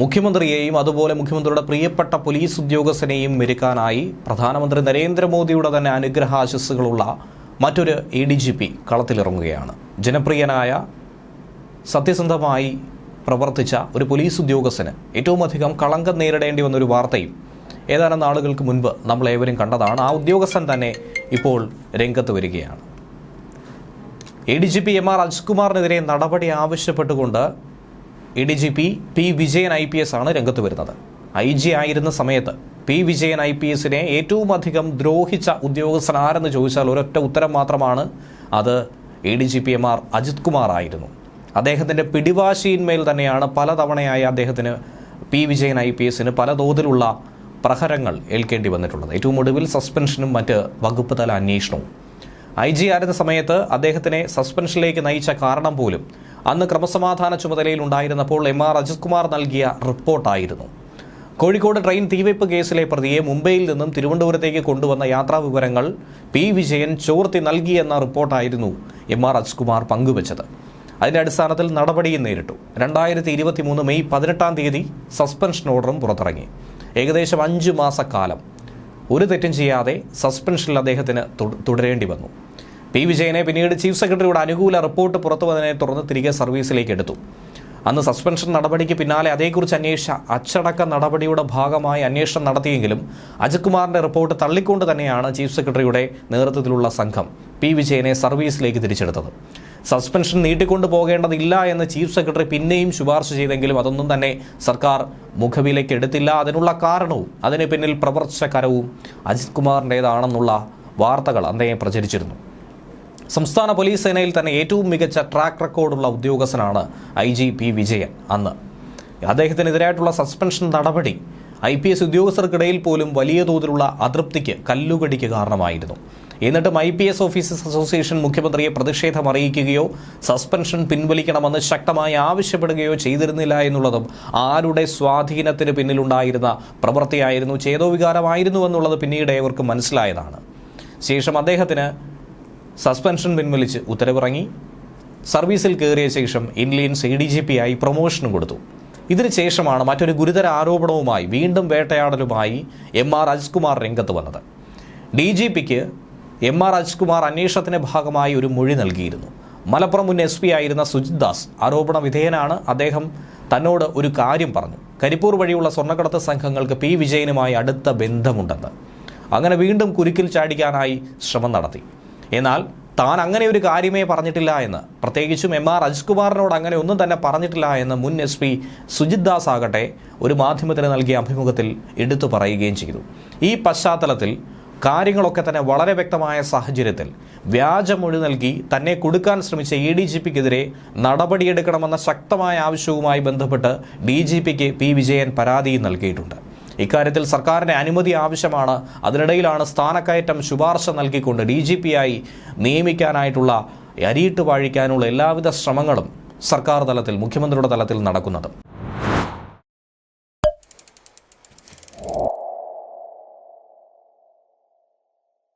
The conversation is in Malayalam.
മുഖ്യമന്ത്രിയെയും അതുപോലെ മുഖ്യമന്ത്രിയുടെ പ്രിയപ്പെട്ട പോലീസ് ഉദ്യോഗസ്ഥനെയും മെരുക്കാനായി പ്രധാനമന്ത്രി നരേന്ദ്രമോദിയുടെ തന്നെ അനുഗ്രഹാശസ്സുകളുള്ള മറ്റൊരു എ ഡി ജി പി കളത്തിലിറങ്ങുകയാണ്. ജനപ്രിയനായ സത്യസന്ധമായി പ്രവർത്തിച്ച ഒരു പോലീസ് ഉദ്യോഗസ്ഥന് ഏറ്റവും അധികം കളങ്കം നേരിടേണ്ടി വന്നൊരു വാർത്തയും ഏതാനും നാളുകൾക്ക് മുൻപ് നമ്മൾ ഏവരും കണ്ടതാണ്. ആ ഉദ്യോഗസ്ഥൻ തന്നെ ഇപ്പോൾ രംഗത്ത് വരികയാണ്. A D G P M R അജ്കുമാറിനെതിരെ നടപടി ആവശ്യപ്പെട്ടുകൊണ്ട് A D G P P Vijayan I P S ആണ് രംഗത്ത് വരുന്നത്. ഐ ജി ആയിരുന്ന സമയത്ത് പി വിജയൻ ഐ പി എസിനെ ഏറ്റവും അധികം ദ്രോഹിച്ച ഉദ്യോഗസ്ഥൻ ആരെന്ന് ചോദിച്ചാൽ ഒരൊറ്റ ഉത്തരം മാത്രമാണ് അത് A D G P M R Ajith Kumar ആയിരുന്നു. അദ്ദേഹത്തിന്റെ പിടിവാശിയിന്മേൽ തന്നെയാണ് പലതവണയായി അദ്ദേഹത്തിന് പി വിജയൻ ഐ പി എസിന് പല തോതിലുള്ള പ്രഹരങ്ങൾ ഏൽക്കേണ്ടി വന്നിട്ടുള്ളത്. ഏറ്റവും ഒടുവിൽ സസ്പെൻഷനും മറ്റ് വകുപ്പ് തല അന്വേഷണവും. ഐ ജി ആയിരുന്ന സമയത്ത് അദ്ദേഹത്തിനെ സസ്പെൻഷനിലേക്ക് നയിച്ച കാരണം പോലും അന്ന് ക്രമസമാധാന ചുമതലയിൽ ഉണ്ടായിരുന്നപ്പോൾ എം ആർ അജിത് കുമാർ നൽകിയ റിപ്പോർട്ടായിരുന്നു. കോഴിക്കോട് ട്രെയിൻ തീവയ്പ് കേസിലെ പ്രതിയെ മുംബൈയിൽ നിന്നും തിരുവനന്തപുരത്തേക്ക് കൊണ്ടുവന്ന യാത്രാ വിവരങ്ങൾ പി വിജയൻ ചോർത്തി നൽകിയെന്ന റിപ്പോർട്ടായിരുന്നു എം ആർ അജിത് കുമാർ പങ്കുവച്ചത്. അതിന്റെ അടിസ്ഥാനത്തിൽ നടപടിയും നേരിട്ടു. രണ്ടായിരത്തി ഇരുപത്തി മൂന്ന് മെയ് പതിനെട്ടാം തീയതി സസ്പെൻഷൻ ഓർഡറും പുറത്തിറങ്ങി. ഏകദേശം അഞ്ച് മാസക്കാലം ഒരു തെറ്റും ചെയ്യാതെ സസ്പെൻഷനിൽ അദ്ദേഹത്തിന് തുടരേണ്ടി വന്നു. പി. വിജയനെ പിന്നീട് ചീഫ് സെക്രട്ടറിയുടെ അനുകൂല റിപ്പോർട്ട് പുറത്തു വന്നതിനെ തുടർന്ന് തിരികെ സർവീസിലേക്ക് എടുത്തു. അന്ന് സസ്പെൻഷൻ നടപടിക്ക് പിന്നാലെ അതേക്കുറിച്ച് അന്വേഷിച്ച അച്ചടക്ക നടപടിയുടെ ഭാഗമായി അന്വേഷണം നടത്തിയെങ്കിലും അജിത്കുമാറിന്റെ റിപ്പോർട്ട് തള്ളിക്കൊണ്ട് തന്നെയാണ് ചീഫ് സെക്രട്ടറിയുടെ നേതൃത്വത്തിലുള്ള സംഘം പി. വിജയനെ സർവീസിലേക്ക് തിരിച്ചെടുത്തത്. സസ്പെൻഷൻ നീട്ടിക്കൊണ്ടു പോകേണ്ടതില്ല എന്ന് ചീഫ് സെക്രട്ടറി പിന്നെയും ശുപാർശ ചെയ്തെങ്കിലും അതൊന്നും തന്നെ സർക്കാർ മുഖവിലേക്ക് എടുത്തില്ല. അതിനുള്ള കാരണവും അതിന് പിന്നിൽ പ്രവർത്തകരവും അജിത് കുമാറിന്റേതാണെന്നുള്ള വാർത്തകൾ അന്നേ പ്രചരിച്ചിരുന്നു. സംസ്ഥാന പോലീസ് സേനയിൽ തന്നെ ഏറ്റവും മികച്ച ട്രാക്ക് റെക്കോർഡുള്ള ഉദ്യോഗസ്ഥനാണ് ഐ ജി പി വിജയൻ അന്ന്. അദ്ദേഹത്തിനെതിരായിട്ടുള്ള സസ്പെൻഷൻ നടപടി ഐ പി എസ് ഉദ്യോഗസ്ഥർക്കിടയിൽ പോലും വലിയ തോതിലുള്ള അതൃപ്തിക്ക് കല്ലുകടിക്ക് കാരണമായിരുന്നു. എന്നിട്ടും I P S officers association മുഖ്യമന്ത്രിയെ പ്രതിഷേധം അറിയിക്കുകയോ സസ്പെൻഷൻ പിൻവലിക്കണമെന്ന് ശക്തമായി ആവശ്യപ്പെടുകയോ ചെയ്തിരുന്നില്ല എന്നുള്ളതും ആരുടെ സ്വാധീനത്തിന് പിന്നിലുണ്ടായിരുന്ന പ്രവൃത്തിയായിരുന്നു ചേതോവികാരമായിരുന്നു എന്നുള്ളത് പിന്നീട് ഏവർക്ക് മനസ്സിലായതാണ്. ശേഷം അദ്ദേഹത്തിന് സസ്പെൻഷൻ പിൻവലിച്ച് ഉത്തരവിറങ്ങി. സർവീസിൽ കയറിയ ശേഷം Indians A D G P ആയി പ്രൊമോഷനും കൊടുത്തു. ഇതിനു ശേഷമാണ് മറ്റൊരു ഗുരുതര ആരോപണവുമായി വീണ്ടും വേട്ടയാടലുമായി എം ആർ അജ്കുമാർ രംഗത്ത് വന്നത്. ഡി ജി പിക്ക് എം ആർ രാജ്കുമാർ അന്വേഷണത്തിന്റെ ഭാഗമായി ഒരു മൊഴി നൽകിയിരുന്നു. മലപ്പുറം മുൻ എസ് പി ആയിരുന്ന സുജിത് ദാസ് ആരോപണ വിധേയനാണ്. അദ്ദേഹം തന്നോട് ഒരു കാര്യം പറഞ്ഞു. കരിപ്പൂർ വഴിയുള്ള സ്വർണക്കടത്ത് സംഘങ്ങൾക്ക് പി വിജയനുമായി അടുത്ത ബന്ധമുണ്ടെന്ന്. അങ്ങനെ വീണ്ടും കുരുക്കിൽ ചാടിക്കാനായി ശ്രമം നടത്തി. എന്നാൽ താൻ അങ്ങനെ ഒരു കാര്യമേ പറഞ്ഞിട്ടില്ല എന്ന് പ്രത്യേകിച്ചും എം ആർ അജ്കുമാറിനോട് അങ്ങനെ ഒന്നും തന്നെ പറഞ്ഞിട്ടില്ല എന്ന് മുൻ എസ് പി സുജിത് ദാസ് ആകട്ടെ ഒരു മാധ്യമത്തിന് നൽകിയ അഭിമുഖത്തിൽ എടുത്തു പറയുകയും ചെയ്തു. ഈ പശ്ചാത്തലത്തിൽ കാര്യങ്ങളൊക്കെ തന്നെ വളരെ വ്യക്തമായ സാഹചര്യത്തിൽ വ്യാജമൊഴി നൽകി തന്നെ കൊടുക്കാൻ ശ്രമിച്ച എ ഡി ജി പിക്കെതിരെ നടപടിയെടുക്കണമെന്ന ശക്തമായ ആവശ്യവുമായി ബന്ധപ്പെട്ട് ഡി ജി പിക്ക് പി വിജയൻ പരാതി നൽകിയിട്ടുണ്ട്. ഇക്കാര്യത്തിൽ സർക്കാരിന്റെ അനുമതി ആവശ്യമാണ്. അതിനിടയിലാണ് സ്ഥാനക്കയറ്റം ശുപാർശ നൽകിക്കൊണ്ട് ഡി ജി പി ആയി നിയമിക്കാനായിട്ടുള്ള അരിയിട്ട് വാഴിക്കാനുള്ള എല്ലാവിധ ശ്രമങ്ങളും സർക്കാർ തലത്തിൽ മുഖ്യമന്ത്രിയുടെ തലത്തിൽ നടക്കുന്നത്.